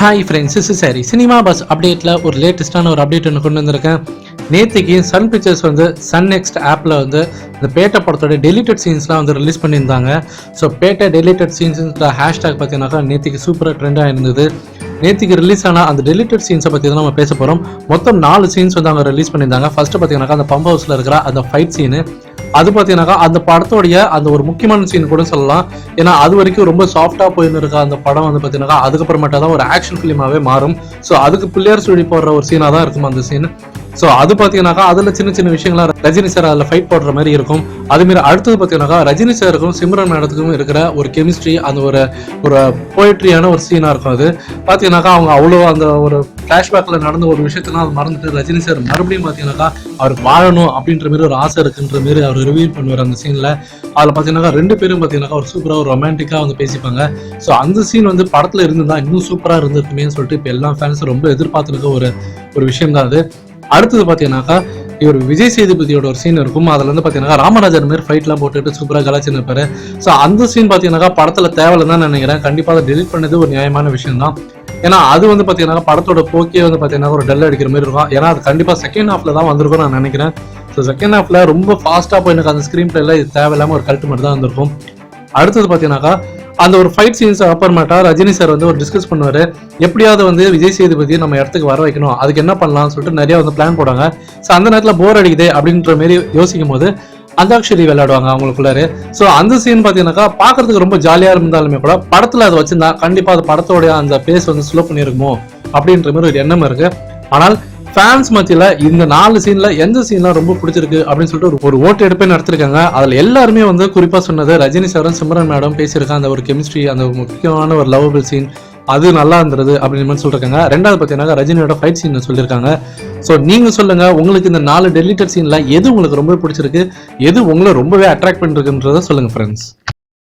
Hi friends is sorry cinema buzz அப்டேட்டில் ஒரு லேட்டஸ்ட்டான ஒரு அப்டேட் ஒன்று கொண்டு வந்திருக்கேன். நேற்றுக்கு சன் பிக்சர்ஸ் வந்து சன் நெக்ஸ்ட் ஆப்பில் வந்து இந்த பேட்டை படத்தோட டெலிட்டட் சீன்ஸ்லாம் வந்து ரிலீஸ் பண்ணியிருந்தாங்க. ஸோ பேட்டை டெலிட்டட் சீன்ஸ்ன்ற ஹேஷ்டாக் பார்த்தீங்கன்னாக்கா நேற்றுக்கு சூப்பராக ட்ரெண்டாக இருந்தது. நேற்றுக்கு ரிலீஸ் ஆன அந்த டெலிட்டட் சீன்ஸை பற்றி தான் நம்ம பேச போகிறோம் மொத்தம் நாலு சீன்ஸ் வந்து அவங்க ரிலீஸ் பண்ணியிருந்தாங்க. ஃபர்ஸ்ட் பார்த்தீங்கன்னாக்கா அந்த பம்ப் ஹவுஸில் இருக்கிற அந்த ஃபைட் சீனு அது பார்த்தீங்கன்னாக்கா அந்த படத்தோடைய அந்த ஒரு முக்கியமான சீன் கூட சொல்லலாம். ஏன்னா அது வரைக்கும் ரொம்ப சாஃப்டாக போயின்னு இருக்க அந்த படம் வந்து பார்த்தீங்கன்னாக்கா அதுக்கப்புறமேட்டா தான் ஒரு ஆக்ஷன் ஃபிலிமாகவே மாறும். ஸோ அதுக்கு பிள்ளையார் சுழி போடுற ஒரு சீனாக தான் இருக்கும் அந்த சீன் ஸோ அது பார்த்தீங்கன்னாக்கா அதில் சின்ன சின்ன விஷயங்கள்லாம் ரஜினி சார் அதில் ஃபைட் போடுற மாதிரி இருக்கும். அதுமாரி அடுத்தது பார்த்தீங்கன்னாக்கா ரஜினி சாருக்கும் சிம்ரன் மேடத்துக்கும் இருக்கிற ஒரு கெமிஸ்ட்ரி அந்த ஒரு ஒரு போயிட்ரியான ஒரு சீனாக இருக்கும் அது. பார்த்தீங்கன்னாக்கா அவங்க அவ்வளோ அந்த ஒரு ஃப்ளாஷ்பேக்கில் நடந்த ஒரு விஷயத்தெல்லாம் அது மறந்துட்டு ரஜினி சார் மறுபடியும் பார்த்தீங்கன்னாக்கா அவருக்கு வாழணும் அப்படின்ற மாதிரி ஒரு ஆசை இருக்குன்ற மாதிரி அவர் ரிவியூ பண்ணுவார் அந்த சீனில் அதில் பார்த்தீங்கன்னாக்கா ரெண்டு பேரும் பார்த்தீங்கன்னாக்கா ஒரு சூப்பராக ஒரு ரொமான்டிக்காக வந்து பேசிப்பாங்க. ஸோ அந்த சீன் வந்து படத்தில் இருந்திருந்தா இன்னும் சூப்பராக இருந்திருக்குமேன்னு சொல்லிட்டு இப்போ எல்லா ஃபேன்ஸும் ரொம்ப எதிர்பார்த்துருக்க ஒரு ஒரு விஷயம் தான் அது. அடுத்தது பார்த்தீங்கன்னாக்கா இவர் விஜய் சேதுபதியோட ஒரு சீன் இருக்கும். அதில் வந்து பார்த்தீங்கன்னா ராமராஜர் மாதிரி ஃபைட்லாம் போட்டுட்டு சூப்பராக கலாச்சின்னு இருப்பாரு. ஸோ அந்த சீன் பார்த்தீங்கன்னாக்கா படத்தில் தேவையில்லைன்னு தான் நினைக்கிறேன். கண்டிப்பாக அதை டெலிட் பண்ணது ஒரு நியாயமான விஷயம் தான் ஏன்னா அது வந்து பார்த்தீங்கன்னா படத்தோட போக்கே வந்து பார்த்தீங்கன்னா ஒரு டல் அடிக்கிற மாதிரி இருக்கும். ஏன்னா அது கண்டிப்பாக செகண்ட் ஹாஃப்ல தான் வந்திருக்கும் நான் நினைக்கிறேன். ஸோ செகண்ட் ஹாஃப்ல ரொம்ப ஃபாஸ்ட்டாக போய் எனக்கு அந்த ஸ்க்ரீன் பிளேல இது தேவையில்லாமல் ஒரு கல்ட்டு மட்டும் தான் வந்திருக்கும். அடுத்தது பார்த்தீங்கன்னாக்கா அந்த ஒரு ஃபைட் சீன்ஸ் அப்புறமேட்டா ரஜினி சார் வந்து ஒரு டிஸ்கஸ் பண்ணுவார். எப்படியாவது வந்து விஜய் சேதுபதி நம்ம இடத்துக்கு வர வைக்கணும். அதுக்கு என்ன பண்ணலாம்னு சொல்லிட்டு நிறைய வந்து பிளான் போடுவாங்க ஸோ அந்த நேரத்தில் போர் அடிக்குது அப்படின்ற மாரி யோசிக்கும் போது அந்தாக்ஷரி விளையாடுவாங்க அவங்களுக்குள்ளாரு. ஸோ அந்த சீன் பார்த்தீங்கன்னாக்கா பார்க்கறதுக்கு ரொம்ப ஜாலியாக இருந்தாலுமே கூட படத்தில் அதை வச்சிருந்தா கண்டிப்பாக அது படத்தோடைய அந்த பேஸ் வந்து ஸ்லோ பண்ணியிருக்குமோ அப்படின்ற மாதிரி ஒரு எண்ணம் இருக்குது ஆனால் ஃபேன்ஸ் மத்தியில் இந்த நாலு சீனில் எந்த சீன்லாம் ரொம்ப பிடிச்சிருக்கு அப்படின்னு சொல்லிட்டு ஒரு- ஒரு ஓட்டு எடுப்பே நடத்திருக்காங்க. அதில் எல்லாருமே வந்து குறிப்பாக சொன்னது ரஜினி சாரும் சிம்ரன் மேடம் பேசியிருக்காங்க அந்த ஒரு கெமிஸ்ட்ரி அந்த முக்கியமான ஒரு லவபிள் சீன் அது நல்லா இருந்தது அப்படின்னு மாதிரி சொல்லிருக்காங்க. ரெண்டாவது பார்த்தீங்கன்னா ரஜினியோட ஃபைட் சீன் சொல்லியிருக்காங்க. ஸோ நீங்கள் சொல்லுங்க உங்களுக்கு இந்த நாலு டெலிட்டட் சீனில் எது உங்களுக்கு ரொம்ப பிடிச்சிருக்கு? எது உங்களை ரொம்பவே அட்ராக்ட் பண்ணிருக்குன்றத சொல்லுங்க ஃப்ரெண்ட்ஸ்